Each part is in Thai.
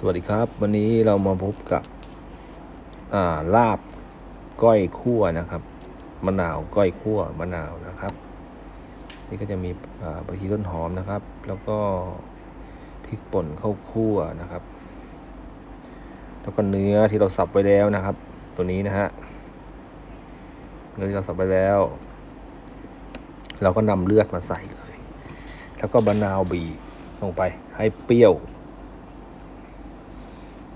สวัสดีครับ วันนี้เรามาพบกับอ่าลาบก้อยคั่วนะครับมะนาวก้อยคั่วมะนาวนะครับ นี่ก็จะมีอ่าผักชีต้นหอมนะครับ แล้วก็พริกป่นข้าวคั่วนะครับ แล้วก็เนื้อที่เราสับไว้แล้วนะครับ ตัวนี้นะฮะเนื้อที่เราสับไว้แล้ว เราก็นำเลือดมาใส่เลย แล้วก็มะนาวบีบลงไปให้เปรี้ยว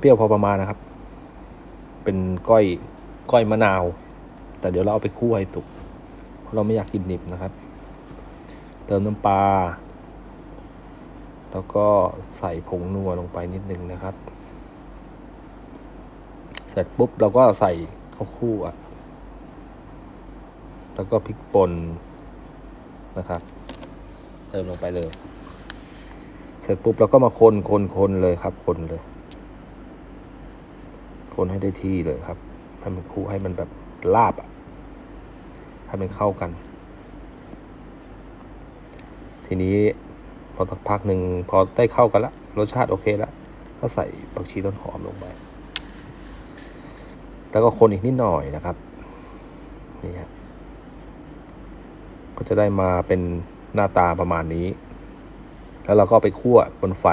เปรี้ยวพอประมาณนะครับ เป็นก้อยก้อยมะนาว แต่เดี๋ยวเราเอาไปคั่วให้สุกเพราะเราไม่อยากกินดิบนะครับ เติมน้ำปลาแล้วก็ใส่ผงนัวลงไปนิดนึงนะครับ เสร็จปุ๊บเราก็ใส่ข้าวคั่วแล้วก็พริกป่นนะครับ เติมลงไปเลย เสร็จปุ๊บเราก็มาคนคนคนเลยครับ คนเลย คนให้ได้ที่เลยครับ ให้มันคู่ให้มันแบบลาบอะให้มันเข้ากัน ทีนี้พอสักพักหนึ่งพอได้เข้ากันละรสชาติโอเคแล้วก็ใส่ผักชีต้นหอมลงไป แล้วก็คนอีกนิดหน่อยนะครับ นี่ฮะ ก็จะได้มาเป็นหน้าตาประมาณนี้ แล้วเราก็ไปคั่วบนไฟ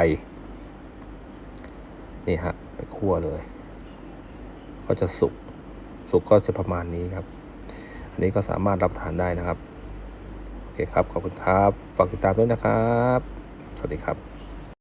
นี่ฮะ ไปคั่วเลย ก็จะสุก สุกก็จะประมาณนี้ครับ อันนี้ก็สามารถรับทานได้นะครับ โอเคครับ ขอบคุณครับ ฝากติดตามด้วยนะครับ สวัสดีครับ